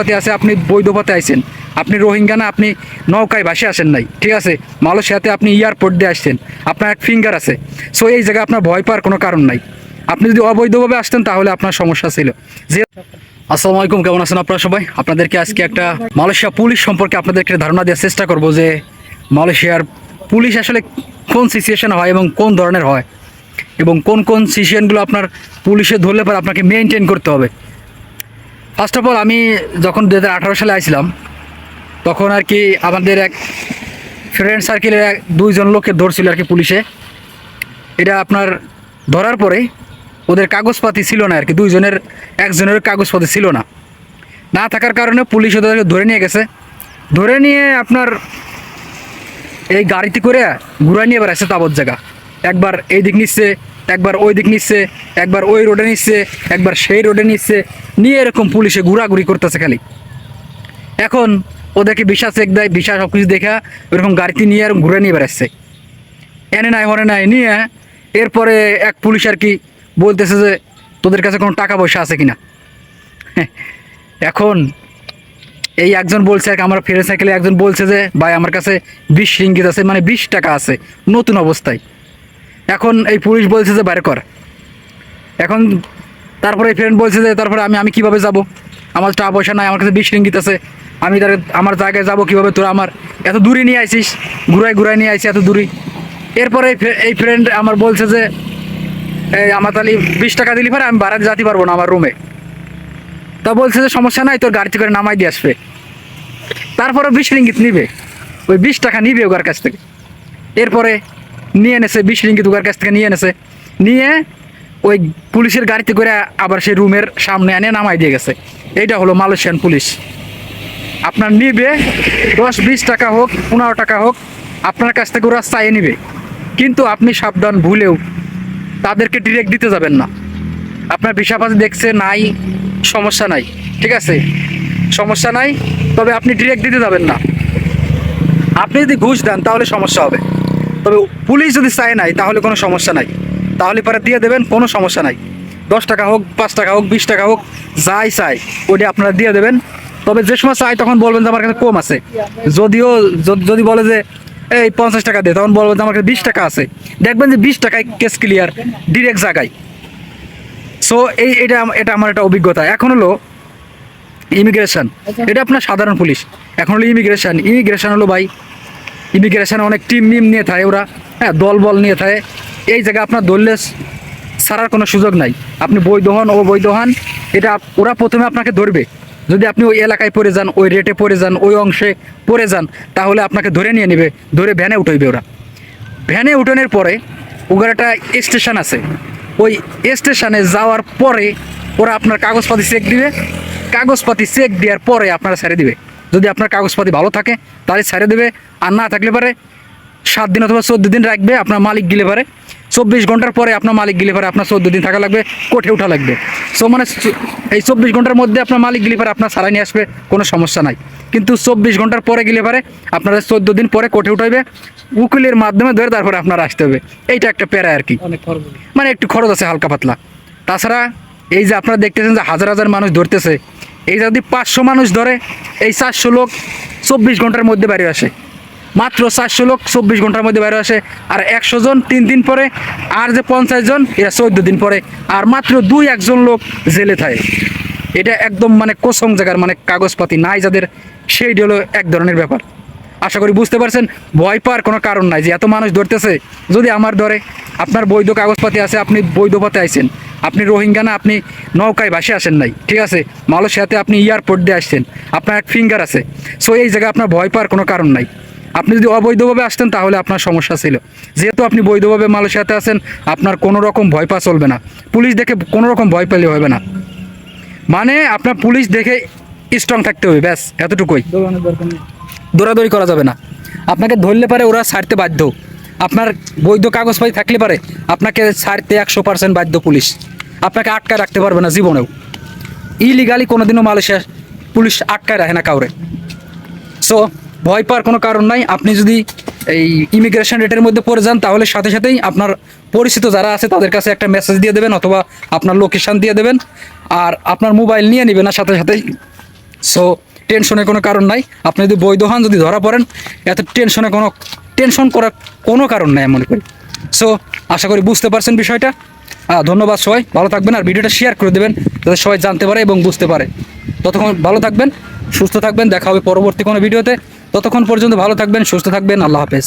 কাগজপাতি আছে, আপনি বৈধ পথে আইছেন। আপনি রোহিঙ্গা না, আপনি নৌকায় ভাসে আসেন নাই। ঠিক আছে? মালয়েশিয়াতে আপনি এয়ারপোর্ট দিয়ে আসছেন। আপনার এক ফিঙ্গার আছে। সো এই জায়গায় আপনার ভয় পাওয়ার কোনো কারণ নাই। আপনি যদি অবৈধভাবে আসতেন, তাহলে আপনার সমস্যা ছিল। যে আসসালামু আলাইকুম, কেমন আছেন আপনারা সবাই? আপনাদেরকে আজকে একটা মালয়েশিয়া পুলিশ সম্পর্কে আপনাদেরকে ধারণা দেওয়ার চেষ্টা করব যে মালয়েশিয়ার পুলিশ আসলে কোন সিচুয়েশন হয় এবং কোন ধরনের হয়। এবং কোন কোন সিচুয়েশনগুলো আপনার পুলিশে ধরলে পরে আপনাকে মেনটেন করতে হবে। ফার্স্ট অফ অল আমি যখন দু হাজার আঠারো সালে আসছিলাম তখন আর কি আমাদের এক ফ্রেন্ড সার্কেলের এক দুইজন লোককে ধরছিল আর কি পুলিশে। এটা আপনার ধরার পরে ওদের কাগজপাতি ছিল না আর কি, দুইজনের, একজনের কাগজপাতি ছিল না। না থাকার কারণে পুলিশ ওদেরকে ধরে নিয়ে গেছে। ধরে নিয়ে আপনার এই গাড়িতে করে ঘুরা নিয়ে বেড়াচ্ছে তাবৎ জায়গা। একবার এই দিক নিচ্ছে একবার ওই দিক নিচ্ছে, একবার ওই রোডে নিচ্ছে, একবার সেই রোডে নিচ্ছে, নিয়ে এরকম পুলিশে ঘোরাঘুরি করতেছে খালি। এখন ওদেরকে বিশ্বাস চেক দেয় বিশ্বাস সব কিছু দেখা, ওরকম গাড়িতে নিয়ে এরকম ঘুরে নিয়ে বেড়াচ্ছে। এনে নাই হরে নাই, নিয়ে এরপরে এক পুলিশ আর কি বলতেছে যে, তোদের কাছে কোনো টাকা পয়সা আছে কিনা? এখন এই একজন বলছে আর আমার ফেরে সাইকেলে একজন বলছে যে, ভাই, আমার কাছে বিশ রিঙ্গিত আছে মানে বিশ টাকা আছে, নতুন অবস্থায়। এখন এই পুলিশ বলছে যে, বাইরে কর। এখন তারপরে এই ফ্রেন্ড বলছে যে, তারপরে আমি আমি কীভাবে যাব? আমার টাকা পয়সা নাই, আমার কাছে বিশ রিঙ্গিত আছে আমি তার আমার জায়গায় যাব কীভাবে? তোরা আমার এত দূরে নিয়ে আইছিস ঘুরাই ঘুরাই নিয়ে আইসি এত দূরে। এরপরে এই ফ্রেন্ড আমার বলছে যে, এই আমার তাহলে বিশ টাকা দিলি পরে আমি বাড়াতে যাতে পারব না আমার রুমে তা বলছে যে, সমস্যা নাই, তোর গাড়িতে করে নামাই দিয়ে আসবে। তারপরে বিশ রিঙ্গিত নিবে। ওই বিশ টাকা নিবে ওর কাছ থেকে। এরপরে নিয়ে এনেছে, বিশ রিঙ্গিত ওর কাছ থেকে নিয়ে এনেছে। নিয়ে ওই পুলিশের গাড়িতে করে আবার সেই রুমের সামনে এনে নামাই দিয়ে গেছে। এইটা হলো মালয়েশিয়ান পুলিশ। আপনার নিবে, দশ, বিশ টাকা হোক, পনেরো টাকা হোক, আপনার কাছ থেকে ওরা চাইয়ে নিবে। কিন্তু আপনি সাবধান, ভুলেও তাদেরকে ডিরেক্ট দিতে যাবেন না। আপনার বিষাপাতি দেখছে, নাই, সমস্যা নাই, ঠিক আছে? সমস্যা নাই, তবে আপনি ডিরেক্ট দিতে যাবেন না। আপনি যদি ঘুষ দেন, তাহলে সমস্যা হবে। তবে পুলিশ যদি চায় নাই, তাহলে কোনো সমস্যা নাই। তাহলে পরে দিয়ে দেবেন, কোনো সমস্যা নাই। দশ টাকা হোক, পাঁচ টাকা হোক, বিশ টাকা হোক, যাই চাই ওইটা আপনারা দিয়ে দেবেন। তবে যে সময় চাই তখন বলবেন যে আমার কাছে কম আছে। যদিও, যদি- বলে যে, এই পঞ্চাশ টাকা দে তখন বলবেন যে আমার কাছে বিশ টাকা আছে। দেখবেন যে বিশ টাকায় কেস ক্লিয়ার ডিরেক্ট জায়গায় সো এই এটা এটা আমার একটা অভিজ্ঞতা। এখন হলো ইমিগ্রেশন এটা আপনার সাধারণ পুলিশ। এখন হলো ইমিগ্রেশন ইমিগ্রেশন হলো ভাই ইমিগ্রেশনে অনেক টিম মিম নিয়ে থাকে, ওরা হ্যাঁ দল বল নিয়ে থাকে। এই জায়গায় আপনার ধরলে ছাড়ার কোনো সুযোগ নাই। আপনি বৈধ হন অবৈধ হন এটা ওরা প্রথমে আপনাকে ধরবে। যদি আপনি ওই এলাকায় পড়ে যান, ওই রেটে পড়ে যান, ওই অংশে পড়ে যান, তাহলে আপনাকে ধরে নিয়ে নেবে, ধরে ভ্যানে উঠাইবে ওরা। ভ্যানে উঠানোর পরে ওখানে একটা স্টেশন আছে। ওই স্টেশনে যাওয়ার পরে ওরা আপনার কাগজপাতি চেক দিবে। কাগজপাতি চেক দেওয়ার পরে আপনারা ছেড়ে দিবে। যদি আপনার কাগজপাতি ভালো থাকে তাহলে ছেড়ে দেবে। আর না থাকলে পারে সাত দিন অথবা চোদ্দ দিন রাখবে আপনার মালিক গিলে পারে। চব্বিশ ঘণ্টার পরে আপনার মালিক গিলে পারে আপনার চোদ্দ দিন থাকা লাগবে কোঠে উঠা লাগবে। সো মানে এই চব্বিশ ঘণ্টার মধ্যে আপনার মালিক গিলে পারে আপনার সারাই নিয়ে আসবে কোনো সমস্যা নাই। কিন্তু চব্বিশ ঘণ্টার পরে গেলে পারে আপনারা চোদ্দ দিন পরে কোঠে উঠাইবে উকিলের মাধ্যমে ধরে তারপরে আপনার আসতে হবে। এইটা একটা প্যারা আর কি। মানে একটু খরচ আছে হালকা পাতলা। তাছাড়া এই যে আপনারা দেখতেছেন যে হাজার হাজার মানুষ ধরতেছে এই যদি পাঁচশো মানুষ ধরে, এই চারশো লোক চব্বিশ ঘণ্টার মধ্যে বাইরে আসে। মাত্র চারশো লোক চব্বিশ ঘণ্টার মধ্যে বাইরে আসে। আর একশো জন তিন দিন পরে, আর যে পঞ্চাশ জন, এরা চোদ্দ দিন পরে। আর মাত্র দুই একজন লোক জেলে থাকে। এটা একদম মানে কোসং জায়গার মানে কাগজপাতি নাই যাদের। সেইটি হলো এক ধরনের ব্যাপার। আশা করি বুঝতে পারছেন, ভয় পাওয়ার কোনো কারণ নাই যে এত মানুষ ধরতেছে, যদি আমার ধরে, আপনার বৈধ কাগজপাতি আছে, আপনি বৈধ পথে আইছেন। আপনি রোহিঙ্গা না আপনি নৌকায় ভাসে আসেন নাই ঠিক আছে? মালয়েশিয়াতে আপনি এয়ারপোর্ট দিয়ে আসছেন আপনার এক ফিঙ্গার আছে। সো এই জায়গায় আপনার ভয় পাওয়ার কোনো কারণ নাই। আপনি যদি অবৈধভাবে আসতেন তাহলে আপনার সমস্যা ছিল। যেহেতু আপনি বৈধভাবে মালয়েশিয়াতে আছেন আপনার কোনো রকম ভয় পাওয়া চলবে না। পুলিশ দেখে কোনো রকম ভয় পেলে হবে না। মানে আপনার পুলিশ দেখে স্ট্রং থাকতে হবে ব্যাস এতটুকুই। দরকার নেই। দৌড়াদৌড়ি করা যাবে না। আপনাকে ধরলে পারে ওরা ছাড়তে বাধ্য। আপনার বৈধ কাগজপাতি থাকলে পারে। আপনাকে ছাড়তে একশো পার্সেন্ট বাধ্য পুলিশ। আপনাকে আটকায় রাখতে পারবে না জীবনেও। ইলিগালি কোনোদিনও মালয়েশিয়া পুলিশ আটকায় রাখে না কাউরে। সো ভয় পাওয়ার কোনো কারণ নাই। আপনি যদি এই ইমিগ্রেশন রেটের মধ্যে পড়ে যান, তাহলে সাথে সাথেই আপনার পরিচিত যারা আছে, তাদের কাছে একটা মেসেজ দিয়ে দেবেন অথবা আপনার লোকেশান দিয়ে দেবেন। আর আপনার মোবাইল নিয়ে নেবেন না সাথে সাথেই। সো টেনশনের কোনো কারণ নাই। আপনি যদি বৈধ হন, যদি ধরা পড়েন, এত টেনশনে কোনো টেনশন করার কোনো কারণ নাই মনে করি। সো আশা করি বুঝতে পারছেন বিষয়টা। ধন্যবাদ সবাই, ভালো থাকবেন আর ভিডিওটা শেয়ার করে দেবেন যাতে সবাই জানতে পারে এবং বুঝতে পারে। ততক্ষণ ভালো থাকবেন, সুস্থ থাকবেন, দেখা হবে পরবর্তী কোনো ভিডিওতে। ততক্ষণ পর্যন্ত ভালো থাকবেন, সুস্থ থাকবেন, আল্লাহ হাফেজ।